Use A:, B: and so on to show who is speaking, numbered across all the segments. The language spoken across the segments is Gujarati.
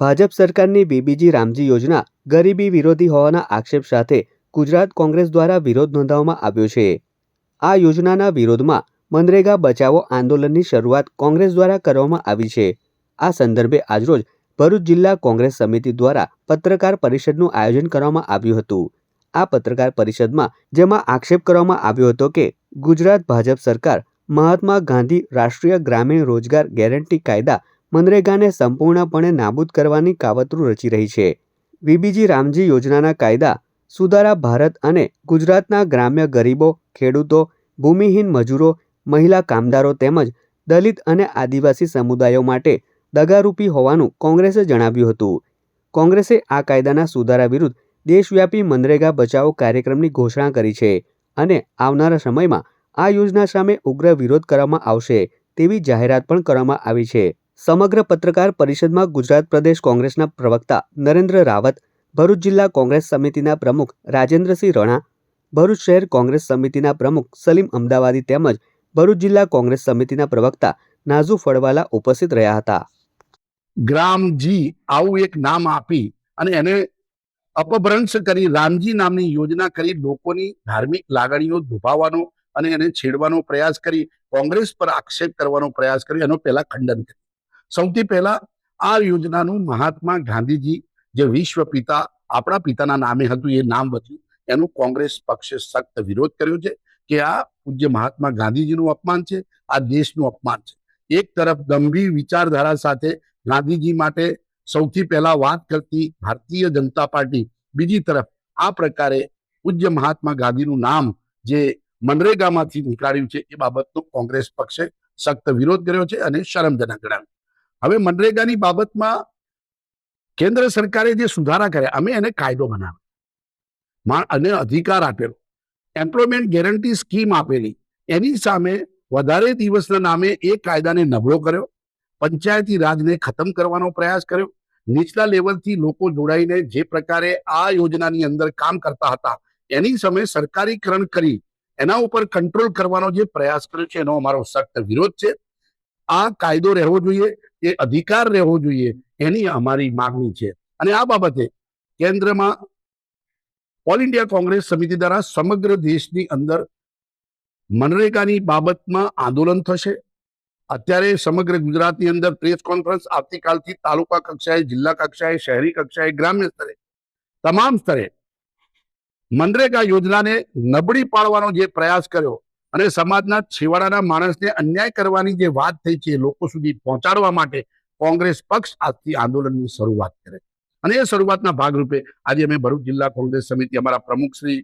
A: ભાજપ સરકારની બીબીજી રામજી યોજના ગરીબી વિરોધી હોવાના આક્ષેપ સાથે ગુજરાત કોંગ્રેસ દ્વારા વિરોધ નોંધાવવામાં આવ્યો છે. આ યોજનાના વિરોધમાં મનરેગા બચાવો આંદોલનની શરૂઆત કોંગ્રેસ દ્વારા કરવામાં આવી છે. આ સંદર્ભે આજરોજ ભરૂચ જિલ્લા કોંગ્રેસ સમિતિ દ્વારા પત્રકાર પરિષદનું આયોજન કરવામાં આવ્યું હતું. આ પત્રકાર પરિષદમાં જેમાં આક્ષેપ કરવામાં આવ્યો હતો કે ગુજરાત ભાજપ સરકાર મહાત્મા ગાંધી રાષ્ટ્રીય ગ્રામીણ રોજગાર ગેરંટી કાયદા મનરેગાને સંપૂર્ણપણે નાબૂદ કરવાની કાવતરું રચી રહી છે. વીબીજી રામજી યોજનાના કાયદા સુધારા ભારત અને ગુજરાતના ગ્રામ્ય ગરીબો, ખેડૂતો, ભૂમિહીન મજૂરો, મહિલા કામદારો તેમજ દલિત અને આદિવાસી સમુદાયો માટે દગારૂપી હોવાનું કોંગ્રેસે જણાવ્યું હતું. કોંગ્રેસે આ કાયદાના સુધારા વિરુદ્ધ દેશવ્યાપી મનરેગા બચાવો કાર્યક્રમની ઘોષણા કરી છે અને આવનારા સમયમાં આ યોજના સામે ઉગ્ર વિરોધ કરવામાં આવશે તેવી જાહેરાત પણ કરવામાં આવી છે. સમગ્ર પત્રકાર પરિષદમાં ગુજરાત પ્રદેશ કોંગ્રેસના પ્રવક્તા નરેન્દ્ર રાવત, ભરૂચ જિલ્લા કોંગ્રેસ સમિતિના પ્રમુખ રાજેન્દ્રસિંહ રણા, ભરૂચ શહેર કોંગ્રેસ સમિતિના પ્રમુખ સલીમ અમદાવાદી તેમજ ભરૂચ જિલ્લા કોંગ્રેસ સમિતિના પ્રવક્તા નાઝુ ફળવાલા ઉપસ્થિત રહ્યા હતા.
B: ગ્રામજી આવું એક નામ આપી અને એને અપભ્રંશ કરી રામજી નામની યોજના કરી લોકોની ધાર્મિક લાગણીઓ દુભાવવાનો અને એને છેડવાનો પ્રયાસ કરી કોંગ્રેસ પર આક્ષેપ કરવાનો પ્રયાસ કર્યો એનો પહેલા ખંડન કર્યું. સૌથી પહેલા આ યોજનાનું મહાત્મા ગાંધીજી જે વિશ્વ પિતા, આપણા પિતાના નામે હતું, એ નામ વધ્યું એનું કોંગ્રેસ પક્ષે સખ્ત વિરોધ કર્યો છે કે આ પૂજ્ય મહાત્મા ગાંધીજીનું અપમાન છે, આ દેશનું અપમાન છે. એક તરફ ગંભીર વિચારધારા સાથે ગાંધીજી માટે સૌથી પહેલા વાત કરતી ભારતીય જનતા પાર્ટી, બીજી તરફ આ પ્રકારે પૂજ્ય મહાત્મા ગાંધીનું નામ જે મનરેગામાંથી નીકાળ્યું છે, એ બાબતનો કોંગ્રેસ પક્ષે સખ્ત વિરોધ કર્યો છે અને શરમજનક ગણાવ્યું હવે મનરેગાની બાબતમાં કેન્દ્ર સરકારે જે સુધારા કર્યા, અમે એને કાયદો બનાવ્યો. અને અધિકાર આપેલો. એમ્પ્લોયમેન્ટ ગેરંટી સ્કીમ આપેલી. એની સામે વધારે દિવસના નામે એ કાયદાને નબળો કર્યો. પંચાયતી રાજને ખતમ કરવાનો પ્રયાસ કર્યો. નીચલા લેવલથી લોકો જોડાઈને જે પ્રકારે આ યોજનાની અંદર કામ કરતા હતા, એની સામે સરકારીકરણ કરી, એના ઉપર કંટ્રોલ કરવાનો જે પ્રયાસ કર્યો છે, એનો અમારો સખ્ત વિરોધ છે. આ કાયદો રહેવો જોઈએ, એ અધિકાર રહેવો જોઈએ, એની અમારી માંગણી છે. અને આ બાબતે કેન્દ્રમાં ઓલ ઇન્ડિયા કોંગ્રેસ સમિતિ દ્વારા સમગ્ર દેશની અંદર મનરેગાની બાબતમાં આંદોલન થશે. અત્યારે સમગ્ર ગુજરાતની અંદર પ્રેસ કોન્ફરન્સ આવતીકાલથી તાલુકા કક્ષાએ, જિલ્લા કક્ષાએ, શહેરી કક્ષાએ, ગ્રામ્ય સ્તરે, તમામ સ્તરે મનરેગા યોજનાને નબળી પાડવાનો જે પ્રયાસ કર્યો અને સમાજના છેવાડાના માણસને અન્યાય કરવાની જે વાત થઈ છે એ લોકો સુધી પહોંચાડવા માટે કોંગ્રેસ પક્ષ આજથી આંદોલનની શરૂઆત કરે. અને એ શરૂઆતના ભાગરૂપે આજે અમે ભરૂચ જિલ્લા કોંગ્રેસ સમિતિ અમારા પ્રમુખ શ્રી,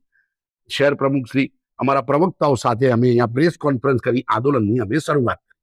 B: શહેર પ્રમુખ શ્રી, અમારા પ્રવક્તાઓ સાથે અમે અહીંયા પ્રેસ કોન્ફરન્સ કરી આંદોલનની અમે શરૂઆત કરી.